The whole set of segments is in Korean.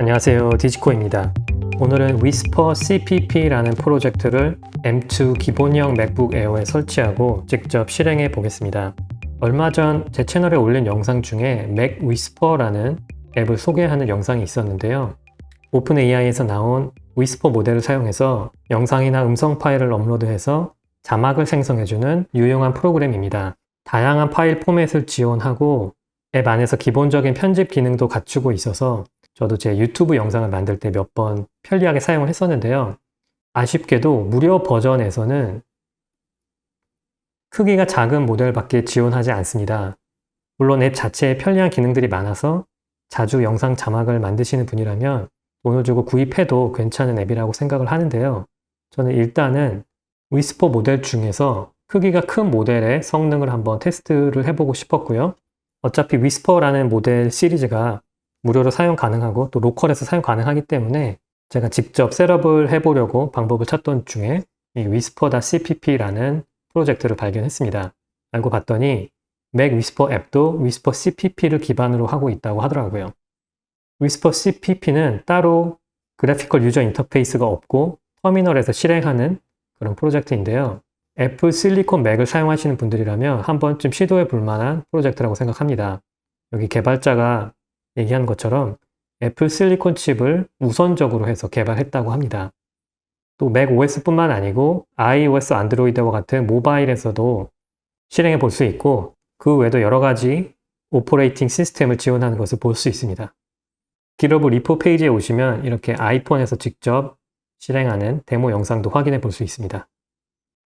안녕하세요. 디지코입니다. 오늘은 위스퍼 CPP라는 프로젝트를 M2 기본형 맥북 에어에 설치하고 직접 실행해 보겠습니다. 얼마 전 제 채널에 올린 영상 중에 맥 위스퍼라는 앱을 소개하는 영상이 있었는데요. 오픈 AI에서 나온 위스퍼 모델을 사용해서 영상이나 음성 파일을 업로드해서 자막을 생성해주는 유용한 프로그램입니다. 다양한 파일 포맷을 지원하고 앱 안에서 기본적인 편집 기능도 갖추고 있어서 저도 제 유튜브 영상을 만들 때 몇 번 편리하게 사용을 했었는데요. 아쉽게도 무료 버전에서는 크기가 작은 모델밖에 지원하지 않습니다. 물론 앱 자체에 편리한 기능들이 많아서 자주 영상 자막을 만드시는 분이라면 돈을 주고 구입해도 괜찮은 앱이라고 생각을 하는데요. 저는 일단은 위스퍼 모델 중에서 크기가 큰 모델의 성능을 한번 테스트를 해보고 싶었고요. 어차피 위스퍼라는 모델 시리즈가 무료로 사용 가능하고 또 로컬에서 사용 가능하기 때문에 제가 직접 셋업을 해보려고 방법을 찾던 중에 이 whisper.cpp라는 프로젝트를 발견했습니다. 알고 봤더니 맥 위스퍼 앱도 위스퍼 CPP를 기반으로 하고 있다고 하더라고요. 위스퍼 CPP는 따로 그래피컬 유저 인터페이스가 없고 터미널에서 실행하는 그런 프로젝트인데요. 애플 실리콘 맥을 사용하시는 분들이라면 한 번쯤 시도해 볼 만한 프로젝트라고 생각합니다. 여기 개발자가 얘기한 것처럼 애플 실리콘 칩을 우선적으로 해서 개발했다고 합니다. 또 맥 OS뿐만 아니고 iOS, 안드로이드와 같은 모바일에서도 실행해 볼 수 있고 그 외에도 여러 가지 오퍼레이팅 시스템을 지원하는 것을 볼 수 있습니다. 기러브 리포 페이지에 오시면 이렇게 아이폰에서 직접 실행하는 데모 영상도 확인해 볼 수 있습니다.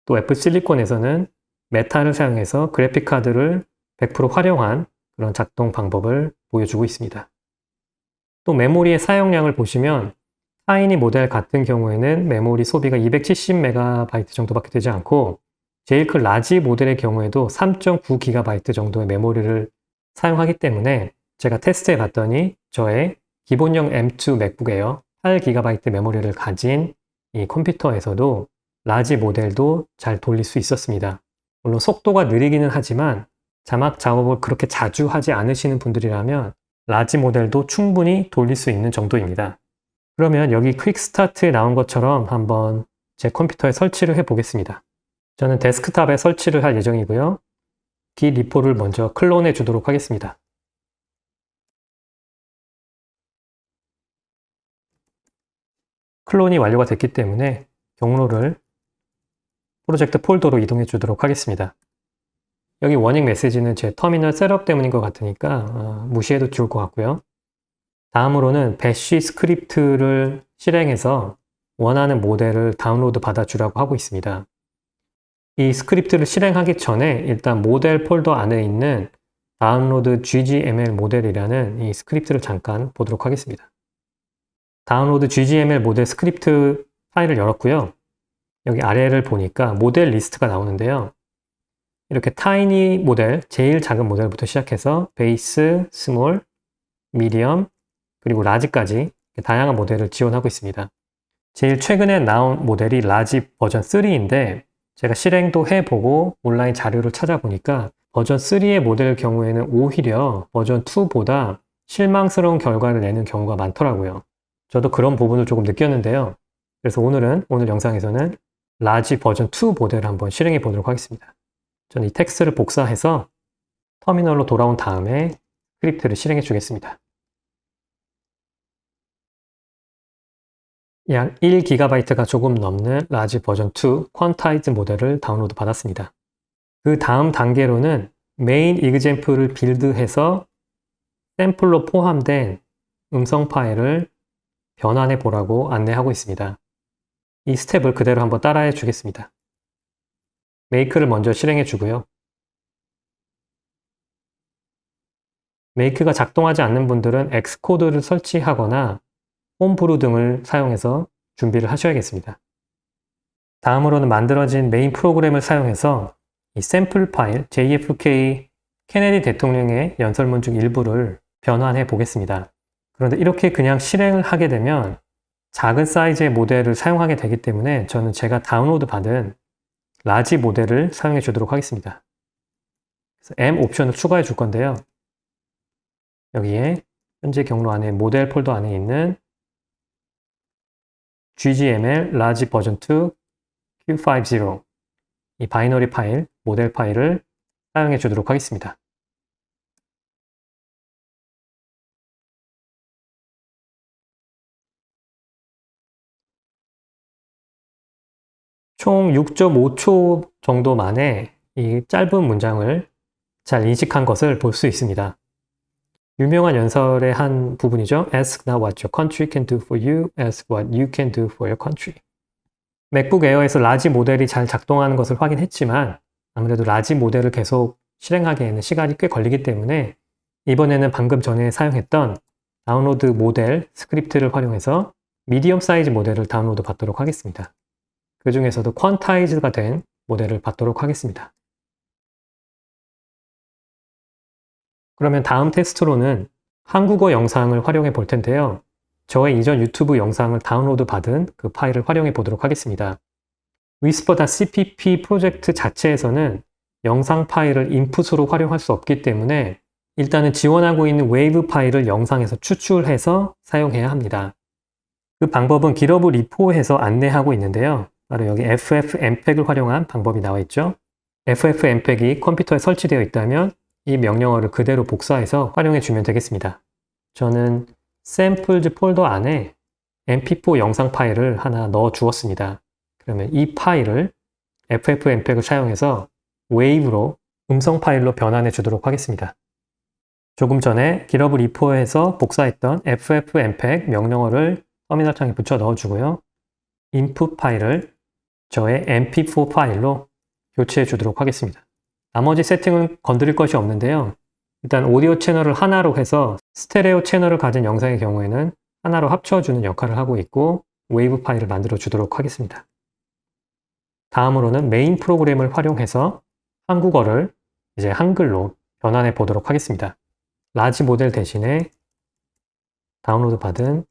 또 애플 실리콘에서는 메타를 사용해서 그래픽 카드를 100% 활용한 그런 작동 방법을 보여주고 있습니다. 또 메모리의 사용량을 보시면 타이니 모델 같은 경우에는 메모리 소비가 270MB 정도밖에 되지 않고 제일 큰 라지 모델의 경우에도 3.9GB 정도의 메모리를 사용하기 때문에 제가 테스트해 봤더니 저의 기본형 M2 맥북 에어 8GB 메모리를 가진 이 컴퓨터에서도 라지 모델도 잘 돌릴 수 있었습니다. 물론 속도가 느리기는 하지만 자막 작업을 그렇게 자주 하지 않으시는 분들이라면 라지 모델도 충분히 돌릴 수 있는 정도입니다. 그러면 여기 퀵 스타트에 나온 것처럼 한번 제 컴퓨터에 설치를 해 보겠습니다. 저는 데스크탑에 설치를 할 예정이고요. 기 리포를 먼저 클론해 주도록 하겠습니다. 클론이 완료가 됐기 때문에 경로를 프로젝트 폴더로 이동해 주도록 하겠습니다. 여기 워닝 메시지는 제 터미널 셋업 때문인 것 같으니까 어, 무시해도 좋을 것 같고요. 다음으로는 배쉬 스크립트를 실행해서 원하는 모델을 다운로드 받아주라고 하고 있습니다. 이 스크립트를 실행하기 전에 일단 모델 폴더 안에 있는 다운로드 ggml 모델이라는 이 스크립트를 잠깐 보도록 하겠습니다. 다운로드 ggml 모델 스크립트 파일을 열었고요. 여기 아래를 보니까 모델 리스트가 나오는데요. 이렇게 타이니 모델, 제일 작은 모델부터 시작해서 베이스, 스몰, 미디엄, 그리고 라지까지 다양한 모델을 지원하고 있습니다. 제일 최근에 나온 모델이 라지 버전 3인데 제가 실행도 해보고 온라인 자료를 찾아보니까 버전 3의 모델 경우에는 오히려 버전 2보다 실망스러운 결과를 내는 경우가 많더라고요. 저도 그런 부분을 조금 느꼈는데요. 그래서 오늘은 오늘 영상에서는 라지 버전 2 모델을 한번 실행해 보도록 하겠습니다. 저는 이 텍스트를 복사해서 터미널로 돌아온 다음에 스크립트를 실행해 주겠습니다. 약 1GB가 조금 넘는 라지 버전 2 퀀타이즈 모델을 다운로드 받았습니다. 그 다음 단계로는 메인 이그젠플을 빌드해서 샘플로 포함된 음성 파일을 변환해 보라고 안내하고 있습니다. 이 스텝을 그대로 한번 따라해 주겠습니다. 메이크를 먼저 실행해 주고요. 메이크가 작동하지 않는 분들은 엑스코드를 설치하거나 홈브루 등을 사용해서 준비를 하셔야겠습니다. 다음으로는 만들어진 메인 프로그램을 사용해서 이 샘플 파일 JFK 케네디 대통령의 연설문 중 일부를 변환해 보겠습니다. 그런데 이렇게 그냥 실행을 하게 되면 작은 사이즈의 모델을 사용하게 되기 때문에 저는 제가 다운로드 받은 라지 모델을 사용해 주도록 하겠습니다. 그래서 M 옵션을 추가해 줄 건데요. 여기에 현재 경로 안에 모델 폴더 안에 있는 GGML 라지 버전 2 Q50 이 바이너리 파일, 모델 파일을 사용해 주도록 하겠습니다. 총 6.5초 정도 만에 이 짧은 문장을 잘 인식한 것을 볼 수 있습니다. 유명한 연설의 한 부분이죠. Ask not what your country can do for you, ask what you can do for your country. 맥북 에어에서 라지 모델이 잘 작동하는 것을 확인했지만 아무래도 라지 모델을 계속 실행하기에는 시간이 꽤 걸리기 때문에 이번에는 방금 전에 사용했던 다운로드 모델 스크립트를 활용해서 미디엄 사이즈 모델을 다운로드 받도록 하겠습니다. 그 중에서도 퀀타이즈가 된 모델을 받도록 하겠습니다. 그러면 다음 테스트로는 한국어 영상을 활용해 볼 텐데요. 저의 이전 유튜브 영상을 다운로드 받은 그 파일을 활용해 보도록 하겠습니다. whisper.cpp 프로젝트 자체에서는 영상 파일을 인풋으로 활용할 수 없기 때문에 일단은 지원하고 있는 웨이브 파일을 영상에서 추출해서 사용해야 합니다. 그 방법은 기러브 리포에서 안내하고 있는데요. 바로 여기 ffmpeg을 활용한 방법이 나와 있죠. ffmpeg이 컴퓨터에 설치되어 있다면 이 명령어를 그대로 복사해서 활용해 주면 되겠습니다. 저는 samples 폴더 안에 mp4 영상 파일을 하나 넣어 주었습니다. 그러면 이 파일을 ffmpeg을 사용해서 웨이브로 음성 파일로 변환해 주도록 하겠습니다. 조금 전에 기러브 리포에서 복사했던 ffmpeg 명령어를 터미널 창에 붙여 넣어 주고요. input 파일을 저의 mp4 파일로 교체해 주도록 하겠습니다. 나머지 세팅은 건드릴 것이 없는데요. 일단 오디오 채널을 하나로 해서 스테레오 채널을 가진 영상의 경우에는 하나로 합쳐주는 역할을 하고 있고 웨이브 파일을 만들어 주도록 하겠습니다. 다음으로는 메인 프로그램을 활용해서 한국어를 이제 한글로 변환해 보도록 하겠습니다. 라지 모델 대신에 다운로드 받은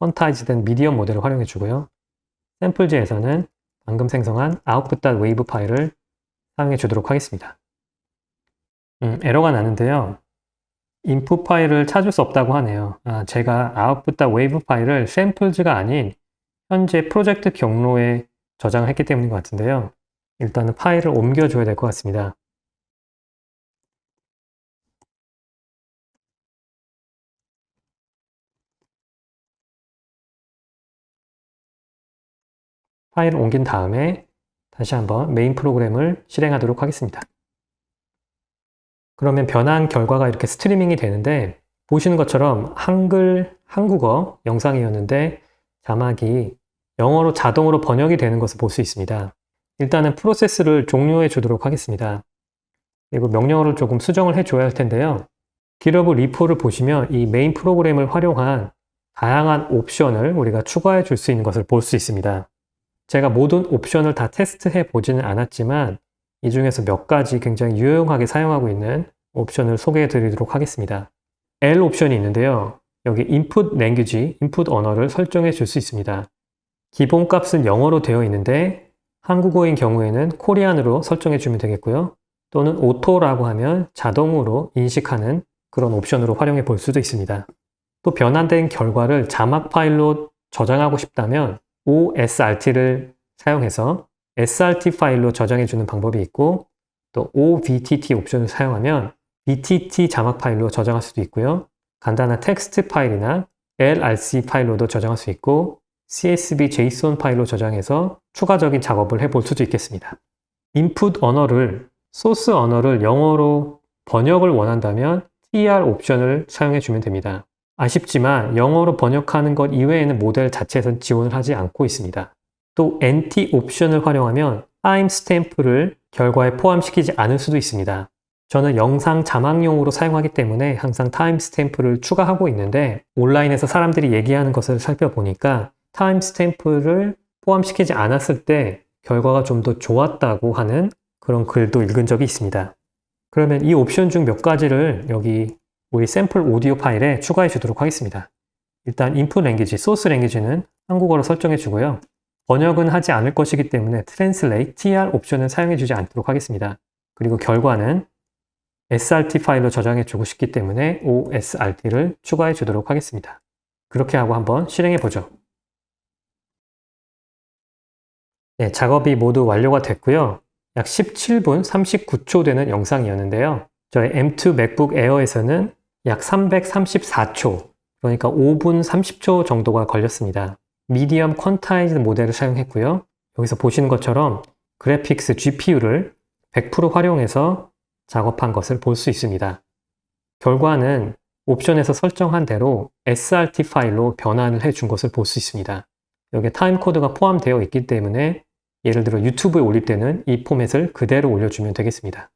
퀀타이즈된 미디엄 모델을 활용해 주고요. 샘플즈에서는 방금 생성한 output.wave 파일을 사용해 주도록 하겠습니다. 음, 에러가 나는데요. input 파일을 찾을 수 없다고 하네요. 아, 제가 output.wave 파일을 샘플즈가 아닌 현재 프로젝트 경로에 저장을 했기 때문인 것 같은데요. 일단은 파일을 옮겨줘야 될 것 같습니다. 파일을 옮긴 다음에 다시 한번 메인 프로그램을 실행하도록 하겠습니다. 그러면 변한 결과가 이렇게 스트리밍이 되는데 보시는 것처럼 한글, 한국어 영상이었는데 자막이 영어로 자동으로 번역이 되는 것을 볼 수 있습니다. 일단은 프로세스를 종료해 주도록 하겠습니다. 그리고 명령어를 조금 수정을 해 줘야 할 텐데요. 기러브 리포를 보시면 이 메인 프로그램을 활용한 다양한 옵션을 우리가 추가해 줄 수 있는 것을 볼 수 있습니다. 제가 모든 옵션을 다 테스트해 보지는 않았지만 이 중에서 몇 가지 굉장히 유용하게 사용하고 있는 옵션을 소개해 드리도록 하겠습니다. L 옵션이 있는데요. 여기 input language, input 언어를 설정해 줄 수 있습니다. 기본 값은 영어로 되어 있는데 한국어인 경우에는 코리안으로 설정해 주면 되겠고요. 또는 오토라고 하면 자동으로 인식하는 그런 옵션으로 활용해 볼 수도 있습니다. 또 변환된 결과를 자막 파일로 저장하고 싶다면 OSRT를 사용해서 SRT 파일로 저장해 주는 방법이 있고 또 OVTT 옵션을 사용하면 BTT 자막 파일로 저장할 수도 있고요. 간단한 텍스트 파일이나 LRC 파일로도 저장할 수 있고 CSV JSON 파일로 저장해서 추가적인 작업을 해볼 수도 있겠습니다. input 언어를 소스 언어를 영어로 번역을 원한다면 TR 옵션을 사용해 주면 됩니다. 아쉽지만 영어로 번역하는 것 이외에는 모델 자체에선 지원을 하지 않고 있습니다. 또 NT 옵션을 활용하면 타임 스탬프를 결과에 포함시키지 않을 수도 있습니다. 저는 영상 자막용으로 사용하기 때문에 항상 타임 스탬프를 추가하고 있는데 온라인에서 사람들이 얘기하는 것을 살펴보니까 타임 스탬프를 포함시키지 않았을 때 결과가 좀 더 좋았다고 하는 그런 글도 읽은 적이 있습니다. 그러면 이 옵션 중 몇 가지를 여기 우리 샘플 오디오 파일에 추가해 주도록 하겠습니다. 일단 input language, source language는 한국어로 설정해 주고요. 번역은 하지 않을 것이기 때문에 translate, tr 옵션을 사용해 주지 않도록 하겠습니다. 그리고 결과는 srt 파일로 저장해 주고 싶기 때문에 osrt를 추가해 주도록 하겠습니다. 그렇게 하고 한번 실행해 보죠. 네, 작업이 모두 완료가 됐고요. 약 17분 39초 되는 영상이었는데요. 저의 M2 맥북 에어에서는 약 334초, 그러니까 5분 30초 정도가 걸렸습니다. 미디엄 퀀타이즈 모델을 사용했고요. 여기서 보시는 것처럼 그래픽스 GPU를 100% 활용해서 작업한 것을 볼 수 있습니다. 결과는 옵션에서 설정한 대로 SRT 파일로 변환을 해 준 것을 볼 수 있습니다. 여기에 타임코드가 포함되어 있기 때문에 예를 들어 유튜브에 올릴 때는 이 포맷을 그대로 올려주면 되겠습니다.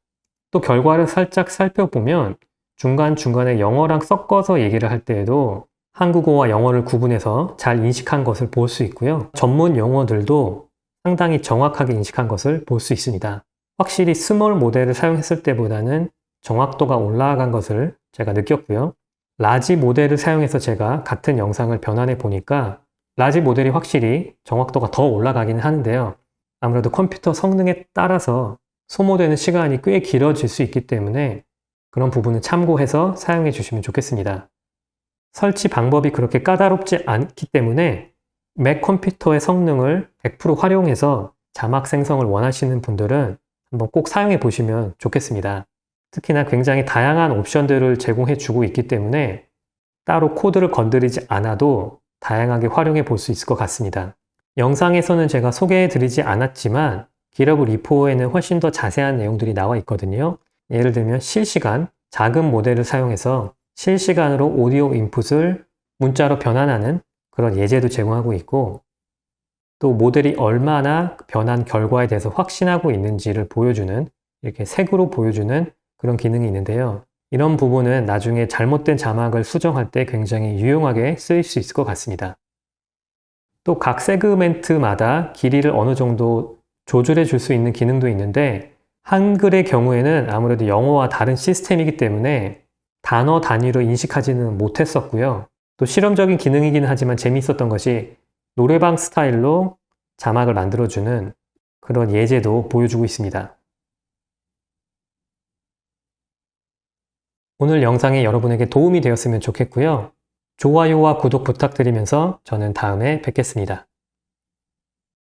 또 결과를 살짝 살펴보면 중간중간에 영어랑 섞어서 얘기를 할 때에도 한국어와 영어를 구분해서 잘 인식한 것을 볼 수 있고요. 전문 용어들도 상당히 정확하게 인식한 것을 볼 수 있습니다. 확실히 스몰 모델을 사용했을 때보다는 정확도가 올라간 것을 제가 느꼈고요. 라지 모델을 사용해서 제가 같은 영상을 변환해 보니까 라지 모델이 확실히 정확도가 더 올라가기는 하는데요. 아무래도 컴퓨터 성능에 따라서 소모되는 시간이 꽤 길어질 수 있기 때문에 그런 부분은 참고해서 사용해 주시면 좋겠습니다. 설치 방법이 그렇게 까다롭지 않기 때문에 맥 컴퓨터의 성능을 100% 활용해서 자막 생성을 원하시는 분들은 한번 꼭 사용해 보시면 좋겠습니다. 특히나 굉장히 다양한 옵션들을 제공해 주고 있기 때문에 따로 코드를 건드리지 않아도 다양하게 활용해 볼 수 있을 것 같습니다. 영상에서는 제가 소개해 드리지 않았지만 기러브 리포에는 훨씬 더 자세한 내용들이 나와 있거든요. 예를 들면 실시간 작은 모델을 사용해서 실시간으로 오디오 인풋을 문자로 변환하는 그런 예제도 제공하고 있고 또 모델이 얼마나 변한 결과에 대해서 확신하고 있는지를 보여주는 이렇게 색으로 보여주는 그런 기능이 있는데요. 이런 부분은 나중에 잘못된 자막을 수정할 때 굉장히 유용하게 쓰일 수 있을 것 같습니다. 또 각 세그멘트마다 길이를 어느 정도 조절해 줄 수 있는 기능도 있는데 한글의 경우에는 아무래도 영어와 다른 시스템이기 때문에 단어 단위로 인식하지는 못했었고요. 또 실험적인 기능이기는 하지만 재미있었던 것이 노래방 스타일로 자막을 만들어주는 그런 예제도 보여주고 있습니다. 오늘 영상이 여러분에게 도움이 되었으면 좋겠고요. 좋아요와 구독 부탁드리면서 저는 다음에 뵙겠습니다.